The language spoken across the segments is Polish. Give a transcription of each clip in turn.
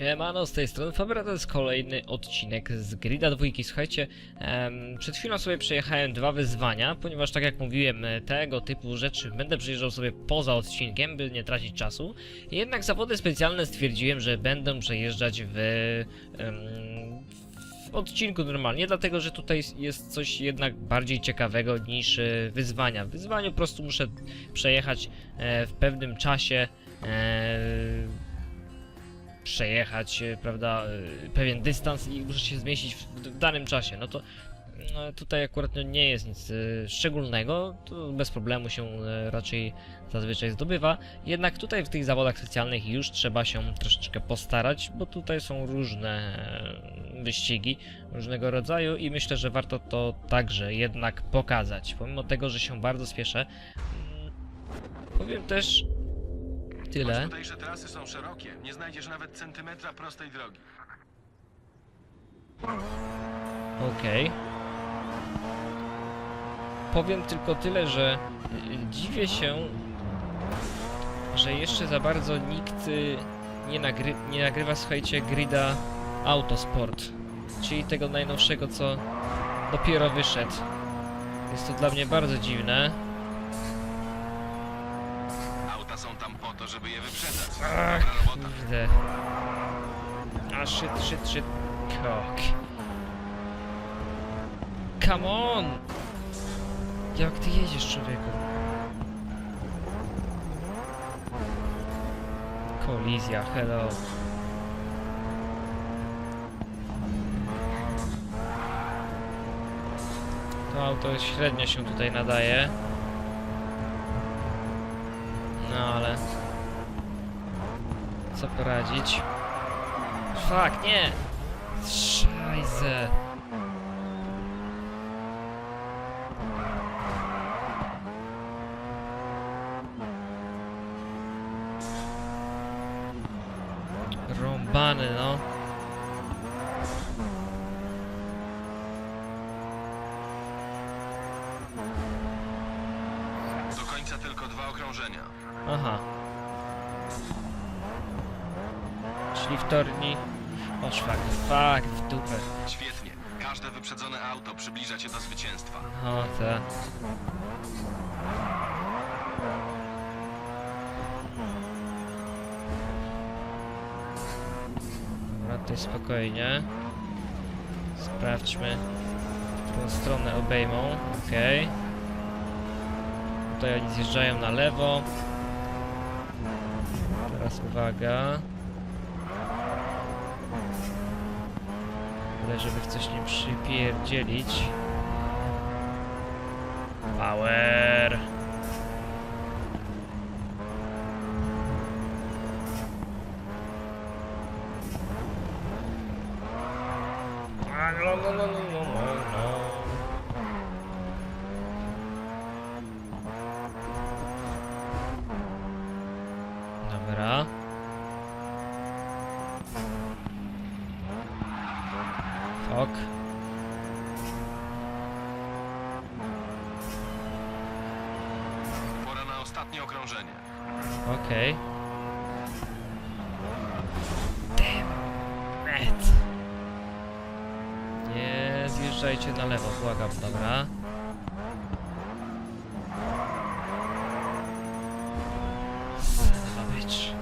Siemano, z tej strony Fabra, to jest kolejny odcinek z Grida dwójki. Słuchajcie, em, przed chwilą sobie przejechałem dwa wyzwania, ponieważ tak jak mówiłem, e, tego typu rzeczy będę przyjeżdżał sobie poza odcinkiem, by nie tracić czasu. Jednak zawody specjalne stwierdziłem, że będę przejeżdżać w, em, odcinku normalnie, dlatego że tutaj jest coś jednak bardziej ciekawego niż e, wyzwania. W wyzwaniu po prostu muszę przejechać e, w pewnym czasie. E, przejechać, e, prawda, e, pewien dystans i muszę się zmieścić w, w danym czasie. No to no, tutaj akurat no, nie jest nic e, szczególnego, to bez problemu się raczej zazwyczaj zdobywa. Jednak tutaj w tych zawodach specjalnych już trzeba się troszeczkę postarać, bo tutaj są różne wyścigi różnego rodzaju i myślę, że warto to także jednak pokazać. Pomimo tego, że się bardzo spieszę, mm, powiem też tyle. Tutejsze trasy są szerokie, nie znajdziesz nawet centymetra prostej drogi. Okej. Powiem tylko tyle, że y, dziwię się, że jeszcze za bardzo nikt y, nie, nagry nie nagrywa, słuchajcie, grida Autosport, czyli tego najnowszego, co dopiero wyszedł. Jest to dla mnie bardzo dziwne. Są tam po to, żeby je wyprzedzać. Ach, Dobra robota. kurde. A, shit, shit, shit. Kok. Come on! Jak ty jedziesz, człowieku? Kolizja, hello. To auto średnio się tutaj nadaje. Co poradzić? Fuck, nie! Szajze! Rąbany, no. Do końca tylko dwa okrążenia. Aha. Czyli w torni... O szwak, fuck, w dupę. Świetnie. Każde wyprzedzone auto przybliża cię do zwycięstwa. O, te. Dobra, tutaj spokojnie. Sprawdźmy, którą stronę obejmą. Okej. Tutaj oni zjeżdżają na lewo. Teraz uwaga. Ale żeby w coś nie przypierdzielić. Power. No, no, no, no, no. Dobra. Ok. Pora na ostatnie okrążenie. Okej. Damn it. Nie zjeżdżajcie na lewo, błagam, dobra. Bitch.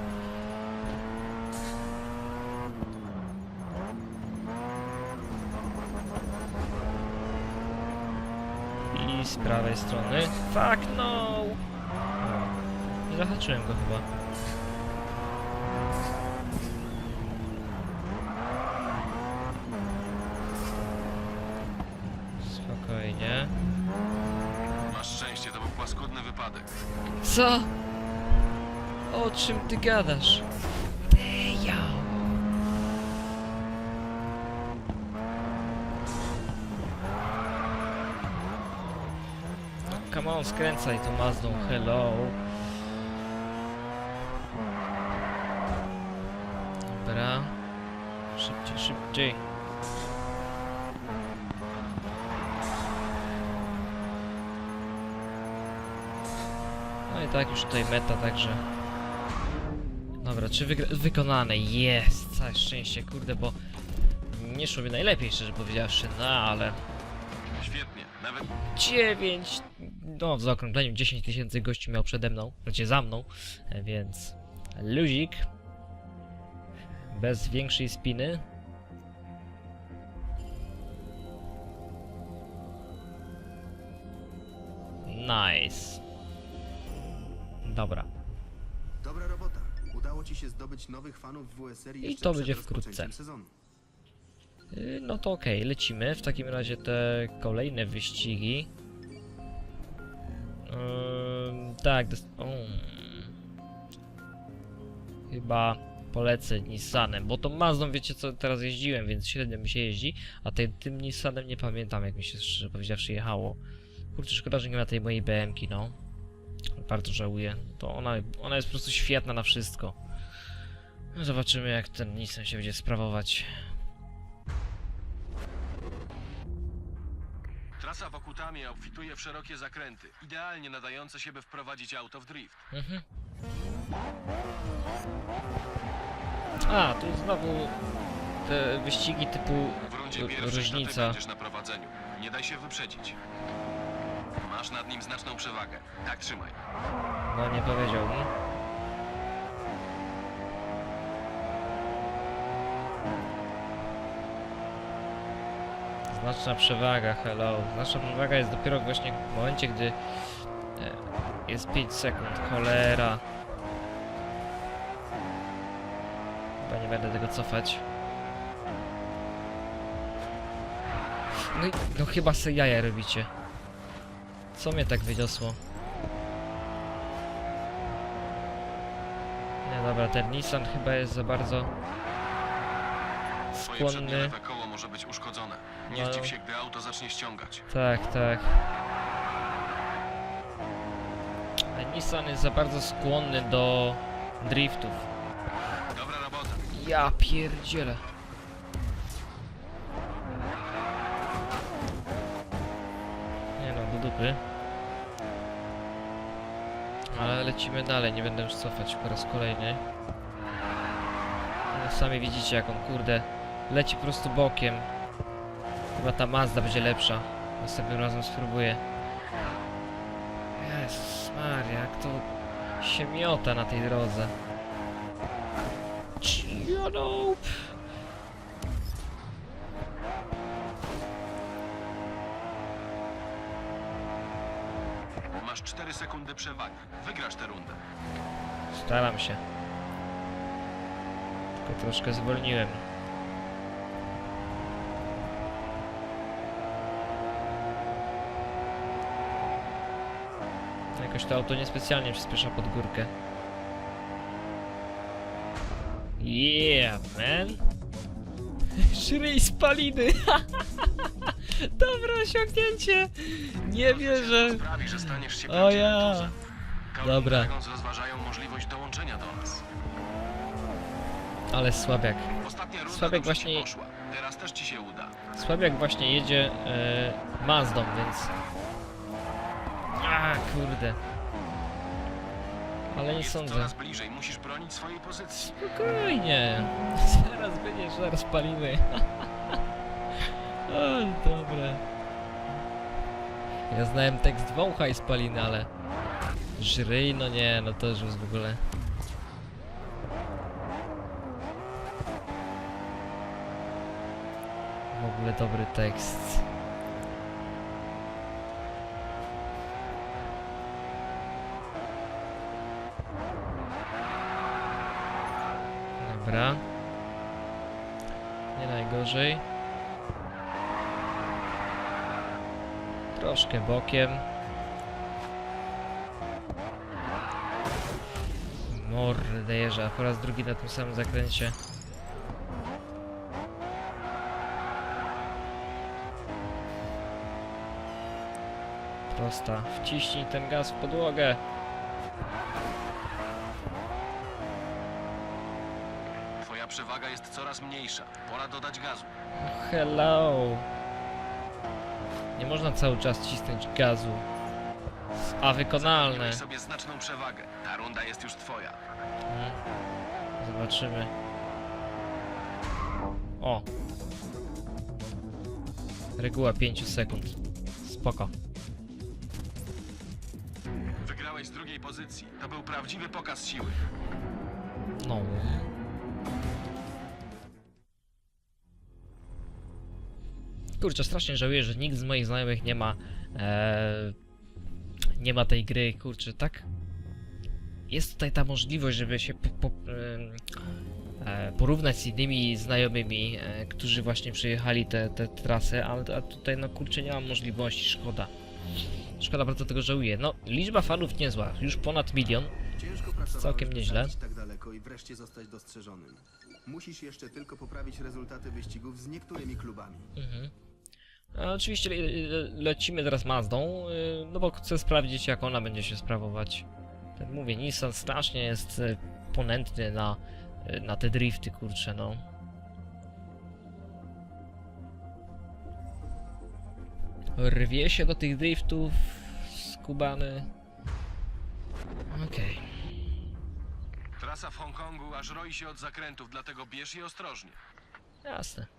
I z prawej strony. Fuck no! Zahaczyłem go chyba. Spokojnie. Masz szczęście, to był paskudny wypadek. Co? O czym ty gadasz? Damn. Come on, skręcaj tą Mazdą, hello. Dobra. No i tak już tutaj meta, także Dobra, czy wykonane? Jest! Całe szczęście, kurde, bo nie szło mi najlepiej, szczerze powiedziawszy, no ale... Świetnie. Nawet 9, no w zaokrągleniu 10 tysięcy gości miał przede mną, znaczy za mną, e, więc luzik, bez większej spiny. Nice. Dobra. Dobra robota. Udało ci się zdobyć nowych fanów w WSR I to będzie wkrótce. Sezonu. Y, No to okej, lecimy. W takim razie te kolejne wyścigi. Ym, tak, o. Chyba polecę Nissanem, bo tą Mazdą wiecie co, teraz jeździłem, więc średnio mi się jeździ, a tej, tym Nissanem nie pamiętam jak mi się szczerze powiedziawszy jechało. Kurczę, szkoda, że nie ma tej mojej BM-ki, no. Bardzo żałuję. To ona, ona jest po prostu świetna na wszystko. Zobaczymy jak ten Nissan się będzie sprawować. trasa wokół Tamie obfituje w szerokie zakręty, idealnie nadające się, by wprowadzić auto w drift. Mhm. A, tu znowu te wyścigi typu W rundzie pierwszej to ty różnica. będziesz na prowadzeniu. Nie daj się wyprzedzić. Masz nad nim znaczną przewagę. Tak trzymaj. No nie powiedział mi. Znaczna przewaga, hello. Znaczna przewaga jest dopiero właśnie w momencie, gdy e, jest 5 sekund. Cholera. Chyba nie będę tego cofać. No i no chyba se jaja robicie. Co mnie tak wyniosło? Nie dobra, ten Nissan chyba jest za bardzo Twoje przednie skłonny. lewe koło może być uszkodzone. Nie No. zdziw się, gdy auto zacznie ściągać. Tak, tak. Ten Nissan jest za bardzo skłonny do driftów. Dobra robota. Ja pierdzielę. Ale lecimy dalej, nie będę już cofać po raz kolejny. No, sami widzicie jak on, kurde, leci po prostu bokiem. Chyba ta Mazda będzie lepsza. Następnym razem spróbuję. Jezus Maria, jak to się miota na tej drodze. Ciano. Masz 4 sekundy przewagi. Wygrasz tę rundę. Staram się. Tylko troszkę zwolniłem. Jakoś to auto niespecjalnie przyspiesza pod górkę. Yeah, man! Szryj spaliny! Dobre osiągnięcie! Nie wierzę! Sprawi, że staniesz się O ja! Dobra. Rozważają możliwość dołączenia do nas. Ale słabiak. Ostatnia runda Sławek dobrze ci właśnie- poszła. Teraz też ci się uda. Słabiak właśnie jedzie e, Mazdą, więc... A kurde. Ale nie Jest sądzę. coraz bliżej. Musisz bronić swojej pozycji. Spokojnie. Zaraz będziesz, zaraz palimy. o, dobre. Ja znałem tekst wącha i spaliny, ale... Żryj, no nie, no to już jest w ogóle... W ogóle dobry tekst. Dobra. Nie najgorzej. Troszkę bokiem. Mordę jeża, po raz drugi na tym samym zakręcie. Prosta. Wciśnij ten gaz w podłogę. Twoja przewaga jest coraz mniejsza. Pora dodać gazu. Hello. Można cały czas cisnąć gazu. A wykonalne. Sobie znaczną przewagę. Ta runda jest już twoja. Mm. Zobaczymy. O! Reguła 5 sekund. Spoko. Wygrałeś z drugiej pozycji. To był prawdziwy pokaz siły. No. Kurczę, strasznie żałuję, że nikt z moich znajomych nie ma. E, nie ma tej gry, kurczę, tak? Jest tutaj ta możliwość, żeby się po, po, em, e, porównać z innymi znajomymi, e, którzy właśnie przejechali te, te trasy, ale a tutaj, no kurczę, nie mam możliwości, szkoda. Szkoda, bardzo tego żałuję. No, liczba fanów niezła, już ponad milion. Ciężko pracowałeś, Całkiem nieźle. tak daleko i wreszcie zostać dostrzeżonym. Musisz jeszcze tylko poprawić rezultaty wyścigów z niektórymi klubami. Mhm. A oczywiście le le lecimy teraz Mazdą, y, no bo chcę sprawdzić jak ona będzie się sprawować. Tak mówię, Nissan strasznie jest y, ponętny na, y, na te drifty, kurczę, no. Rwie się do tych driftów, skubany. Okej. Trasa w Hongkongu aż roi się od zakrętów, dlatego bierz je ostrożnie. Jasne.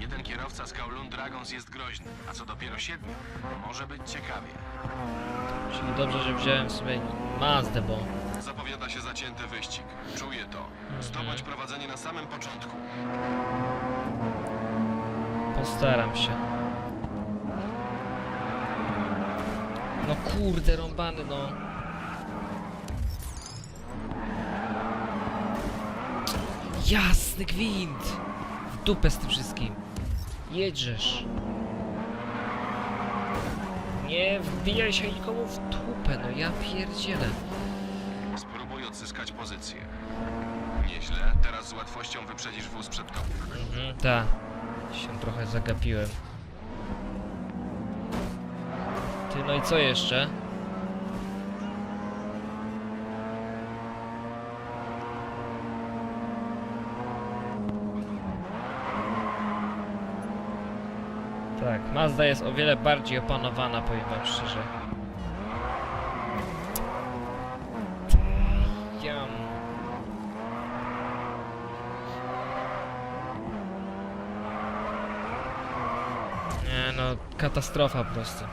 Jeden kierowca z Kowloon Dragons jest groźny, a co dopiero siedmiu, może być ciekawie. Czyli dobrze, że wziąłem sobie Mazdę, bo Zapowiada się zacięty wyścig. Czuję to. Zdobądź prowadzenie na samym początku. Postaram się. No kurde, rąbany, no. Jasny gwint! W dupę z tym wszystkim. Jedziesz. Nie wbijaj się nikomu w dupę, no ja pierdzielę. Spróbuj odzyskać pozycję. Nieźle, teraz z łatwością wyprzedzisz wóz przed tobą. Mhm, ta. Się trochę zagapiłem. Ty, no i co jeszcze? Tak, Mazda jest o wiele bardziej opanowana, powiem wam szczerze. Nie no, katastrofa po prostu.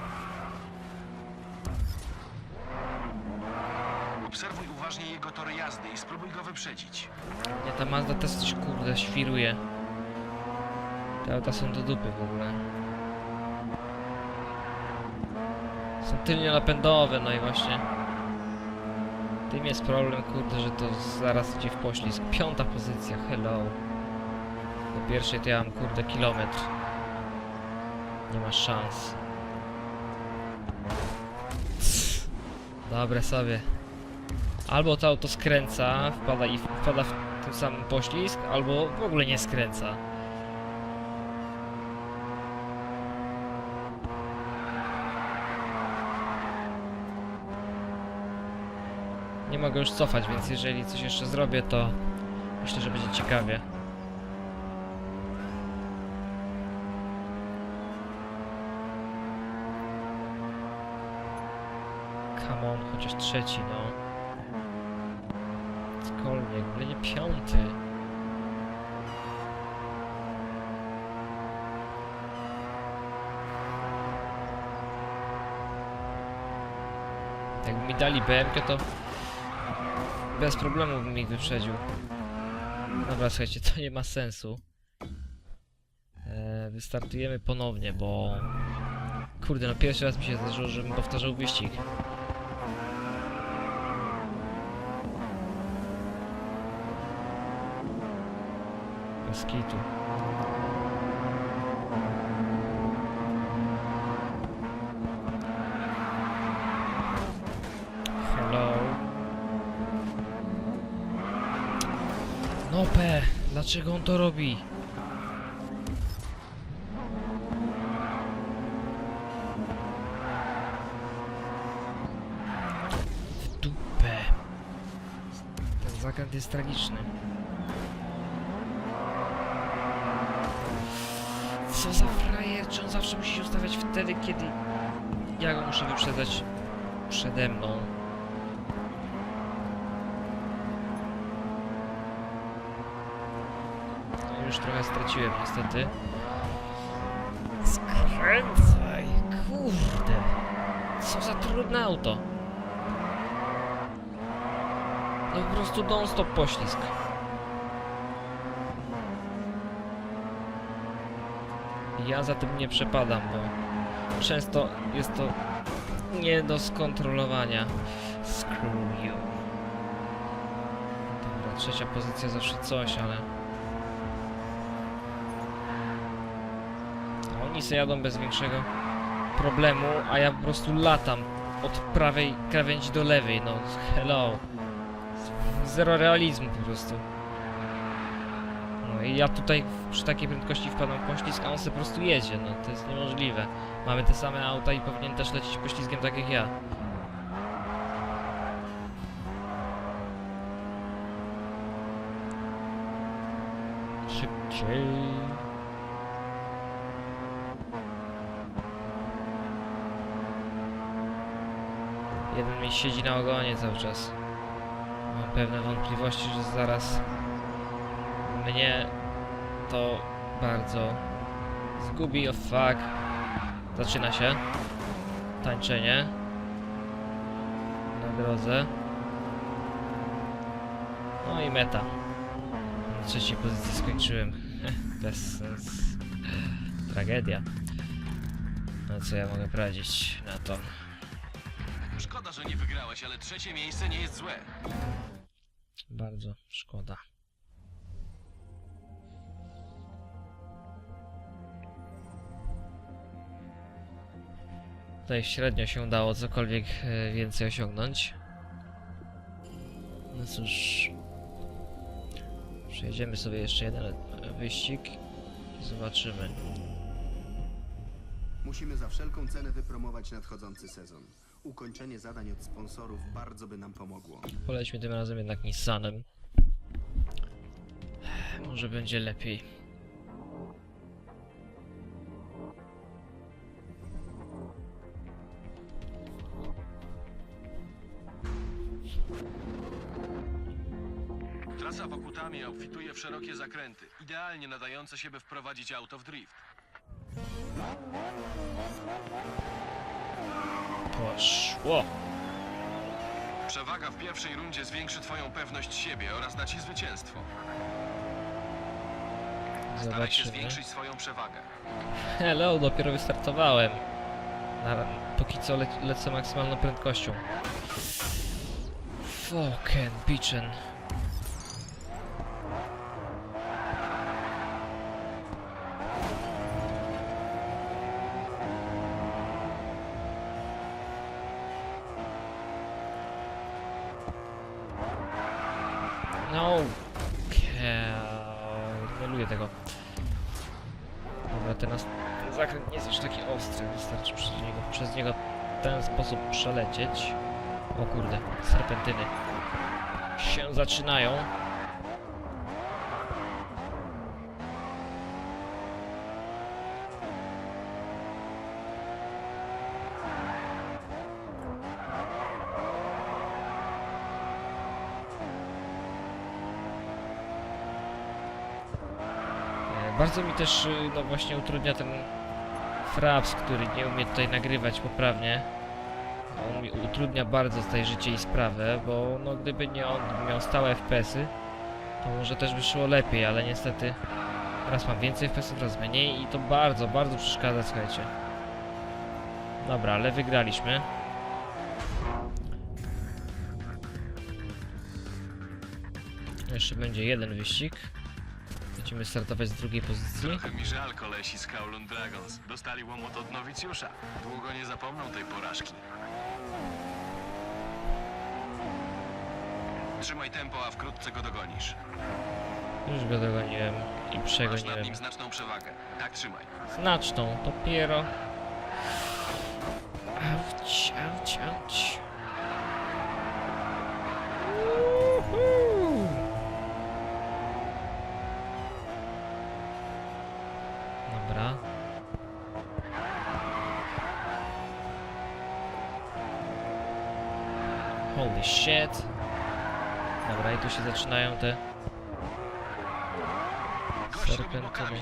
Obserwuj uważnie jego tory jazdy i spróbuj go wyprzedzić. Nie, ta Mazda też coś kurde świruje. Te auta są do dupy w ogóle. Są tylnie napędowe, no i właśnie. Tym jest problem, kurde, że to zaraz idzie w poślizg. Piąta pozycja, hello. Do pierwszej to ja mam, kurde, kilometr. Nie ma szans. Dobre sobie. Albo to auto skręca, wpada i wpada w tym samym poślizg, albo w ogóle nie skręca. Mogę już cofać, więc jeżeli coś jeszcze zrobię, to myślę, że będzie ciekawie. Come on, chociaż trzeci, no. Cokolwiek, byle nie piąty. Jakby mi dali BMK, to bez problemu bym ich wyprzedził. Dobra, słuchajcie, to nie ma sensu. E, wystartujemy ponownie, bo... Kurde, no pierwszy raz mi się zdarzyło, żebym powtarzał wyścig. Bez. Hello. Nope, dlaczego on to robi? W dupę. Ten zakręt jest tragiczny. Co za frajer, czy on zawsze musi się ustawiać wtedy, kiedy ja go muszę wyprzedzać przede mną? Już trochę straciłem niestety. Skręcaj, kurde. Co za trudne auto. No po prostu non-stop poślizg. Ja za tym nie przepadam, bo często jest to nie do skontrolowania. Screw you. Dobra, trzecia pozycja zawsze coś, ale... Oni se jadą bez większego problemu, a ja po prostu latam od prawej krawędzi do lewej, no hello. Zero realizmu po prostu. No i ja tutaj przy takiej prędkości wpadam w poślizg, a on se po prostu jedzie, no to jest niemożliwe. Mamy te same auta i powinien też lecieć poślizgiem tak jak ja. Szybciej. Jeden mi siedzi na ogonie cały czas. Mam pewne wątpliwości, że zaraz mnie to bardzo zgubi. O fuck. Zaczyna się. Tańczenie. Na drodze. No i meta. Na trzeciej pozycji skończyłem. Bez sens. Tragedia. No co ja mogę poradzić na to? Że nie wygrałeś, ale trzecie miejsce nie jest złe. Bardzo szkoda. Tutaj średnio się udało cokolwiek e, więcej osiągnąć. No cóż. Przejdziemy sobie jeszcze jeden e, wyścig i zobaczymy. Musimy za wszelką cenę wypromować nadchodzący sezon. Ukończenie zadań od sponsorów bardzo by nam pomogło. Polećmy tym razem jednak Nissanem. Może będzie lepiej. Trasa Pokutami obfituje w szerokie zakręty, idealnie nadające się, by wprowadzić auto w drift. Poszło. Przewaga w pierwszej rundzie zwiększy twoją pewność siebie oraz da ci zwycięstwo. Staraj się Zobaczymy. zwiększyć swoją przewagę. Hello, dopiero wystartowałem. Na, póki co le lecę maksymalną prędkością. Fucking bitchen. No. Ke- Nie lubię tego. Dobra, teraz ten zakręt nie jest już taki ostry, wystarczy przez niego, przez niego w ten sposób przelecieć. O kurde, serpentyny się zaczynają. E, Bardzo mi też, y, no właśnie utrudnia ten Fraps, który nie umie tutaj nagrywać poprawnie. On mi utrudnia bardzo tutaj życie i sprawę, bo no gdyby nie on gdyby miał stałe FPS-y, to może też by szło lepiej, ale niestety raz mam więcej FPS-ów, raz mniej i to bardzo, bardzo przeszkadza, słuchajcie. Dobra, ale wygraliśmy. Jeszcze będzie jeden wyścig. Będziemy startować z drugiej pozycji. Trochę mi żal kolesi z Kowloon Dragons. Dostali łomot od nowicjusza. Długo nie zapomną tej porażki. Trzymaj tempo, a wkrótce go dogonisz. Już go dogoniłem i Masz nad przegoniłem. nim znaczną przewagę. Tak trzymaj. Znaczną, dopiero. Auć, auć, auć. Uhu. Dobra. Holy shit. Dobra, i tu się zaczynają te Serpentyny.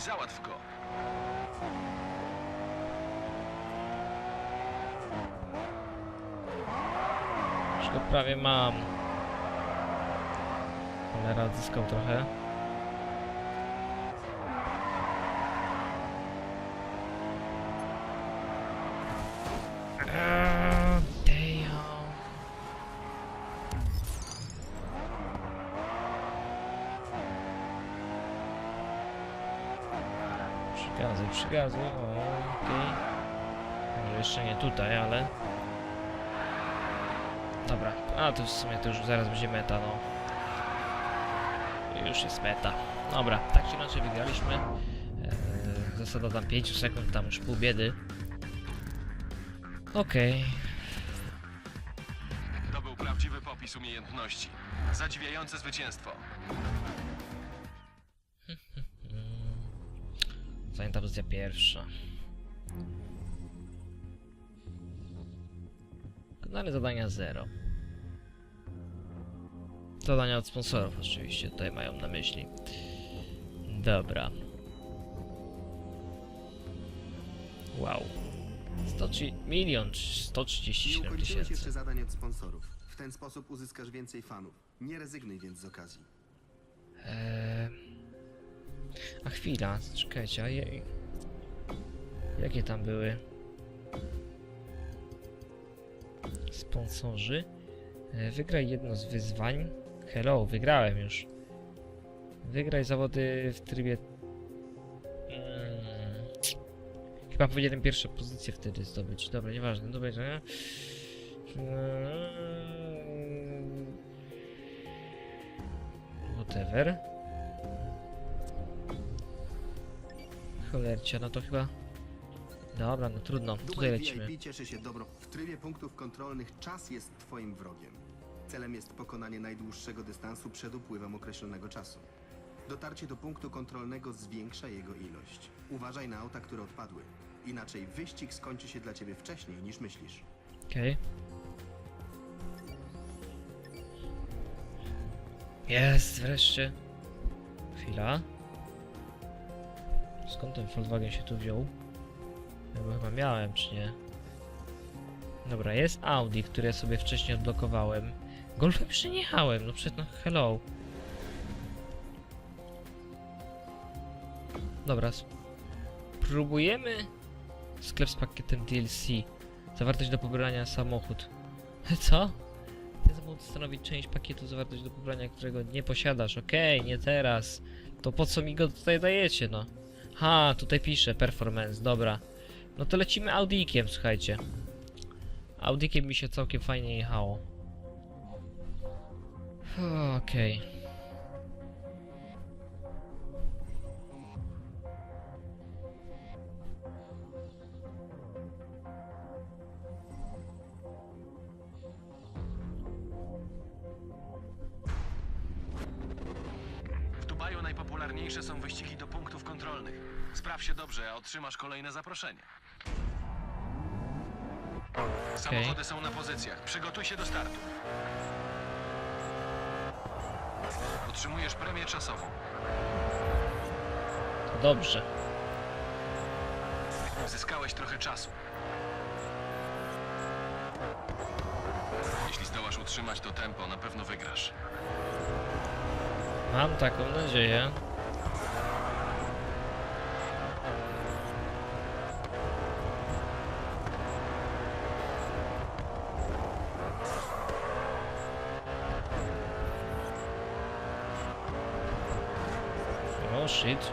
Już go prawie mam. Cholera odzyskał trochę. Eee, damn. Przygazuj, przygazuj, okej. Może jeszcze nie tutaj, ale... Dobra, a to w sumie to już zaraz będzie meta, no. Już jest meta. Dobra, tak czy inaczej wygraliśmy. Eee, zasada tam 5 sekund, tam już pół biedy. Okej. To był prawdziwy popis umiejętności. Zadziwiające zwycięstwo. Pozycja pierwsza. Wykonane zadania 0. Zadania od sponsorów oczywiście tutaj mają na myśli. Dobra. Wow. 100, milion Nie 137 ukończyłeś tysięcy. jeszcze zadań od sponsorów. W ten sposób uzyskasz więcej fanów. Nie rezygnuj więc z okazji. Eee... A chwila, czekajcie, a je... Jakie tam były? Sponsorzy? E, Wygraj jedno z wyzwań. Hello, wygrałem już. Wygraj zawody w trybie... Mm. Chyba powinienem pierwszą pozycję wtedy zdobyć. Dobra, nieważne, dobra, nie? Mm. Whatever. Cholercia, no to chyba... Dobra, no trudno, tutaj Dubaj lecimy. VIP cieszy się dobro. W trybie punktów kontrolnych czas jest twoim wrogiem. Celem jest pokonanie najdłuższego dystansu przed upływem określonego czasu. Dotarcie do punktu kontrolnego zwiększa jego ilość. Uważaj na auta, które odpadły. Inaczej wyścig skończy się dla ciebie wcześniej niż myślisz. Okej. Jest, wreszcie. Chwila. Skąd ten Volkswagen się tu wziął? Go chyba miałem, czy nie? Dobra, jest Audi, które sobie wcześniej odblokowałem. Golfem jeszcze nie jechałem, no przed no hello. Dobra, spróbujemy sklep z pakietem DLC. Zawartość do pobrania samochód. Co? Ten samochód stanowi część pakietu zawartość do pobrania, którego nie posiadasz. Okej, nie teraz. To po co mi go tutaj dajecie, no? Ha, tutaj pisze performance, dobra. No to lecimy Audikiem, słuchajcie. Audikiem mi się całkiem fajnie jechało. Okej. W otrzymasz kolejne zaproszenie. Samochody są na pozycjach. Przygotuj się do startu. Otrzymujesz premię czasową. To dobrze. Zyskałeś trochę czasu. Jeśli zdołasz utrzymać to tempo, na pewno wygrasz. Mam taką nadzieję. Oh shit.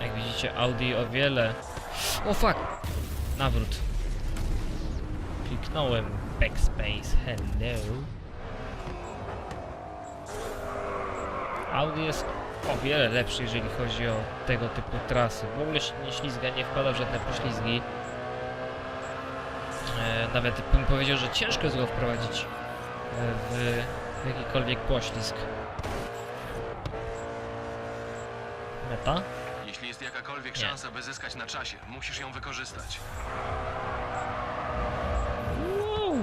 Jak widzicie, Audi o wiele. O fuck! Nawrót. Kliknąłem backspace, hello. Audi jest o wiele lepszy, jeżeli chodzi o tego typu trasy. W ogóle się nie ślizga, nie wpada w żadne poślizgi. Nawet bym powiedział, że ciężko jest go wprowadzić e, w jakikolwiek poślizg. Meta? Jeśli jest jakakolwiek Nie. szansa, by zyskać na czasie, musisz ją wykorzystać. Wow.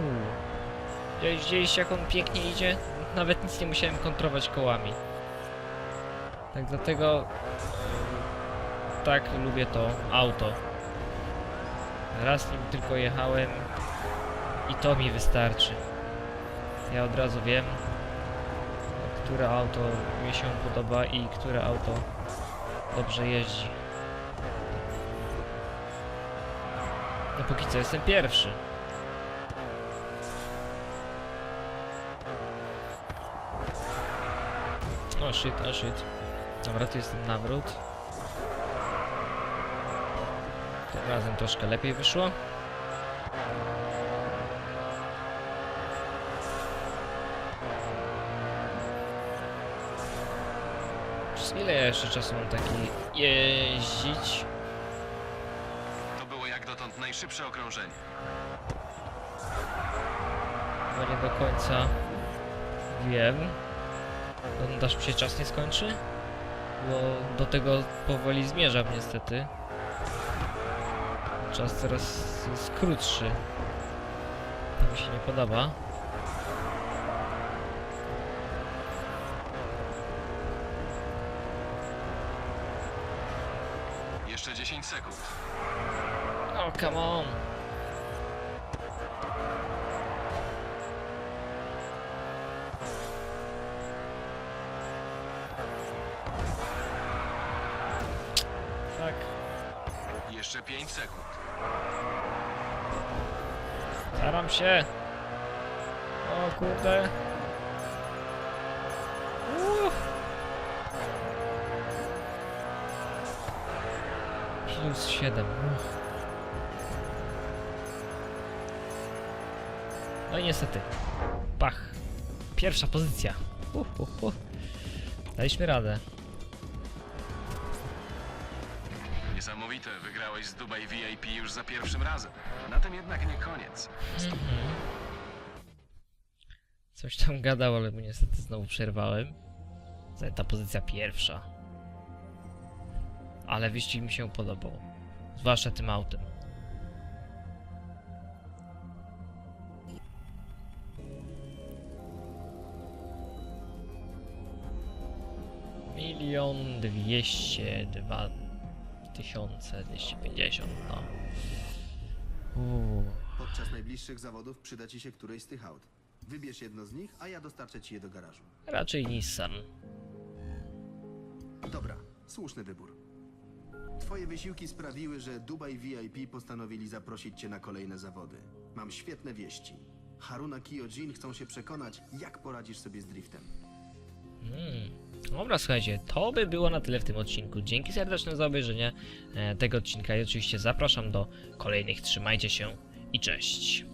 Widzieliście jak on pięknie idzie? Nawet nic nie musiałem kontrolować kołami. Tak dlatego... Tak lubię to auto. Raz nim tylko jechałem i to mi wystarczy. Ja od razu wiem, które auto mi się podoba i które auto dobrze jeździ. No póki co jestem pierwszy. O shit, o shit. Dobra, tu jest ten nawrót. Tym razem troszkę lepiej wyszło. Ile ja jeszcze czasu mam taki jeździć? To było jak dotąd najszybsze okrążenie. Chyba nie do końca wiem. To Dasz się czas nie skończy? Bo do tego powoli zmierzam niestety. Czas coraz jest krótszy. To mi się nie podoba. Jeszcze 10 sekund. Oh, come on! Tak. Jeszcze 5 sekund. Staram się. O kurde. Plus 7. Uff. No i niestety. Pach. Pierwsza pozycja. Uff, uff, uff. Daliśmy radę. Niesamowite, wygrałeś z Dubai VIP już za pierwszym razem. Na tym jednak nie koniec. Mhm. Coś tam gadał, ale mu niestety znowu przerwałem. Ta pozycja pierwsza. Ale wyścig mi się podobał. Zwłaszcza tym autem. Milion dwieście dwa tysiące dwieście pięćdziesiąt, no. Uuu. Podczas najbliższych zawodów przyda ci się któreś z tych aut. Wybierz jedno z nich, a ja dostarczę ci je do garażu. Raczej Nissan. Dobra, słuszny wybór. Twoje wysiłki sprawiły, że Dubai VIP postanowili zaprosić cię na kolejne zawody. Mam świetne wieści. Haruna Kiyojin chcą się przekonać, jak poradzisz sobie z driftem. Hmm. Dobra, słuchajcie, to by było na tyle w tym odcinku. Dzięki serdeczne za obejrzenie e, tego odcinka i oczywiście zapraszam do kolejnych. Trzymajcie się i cześć.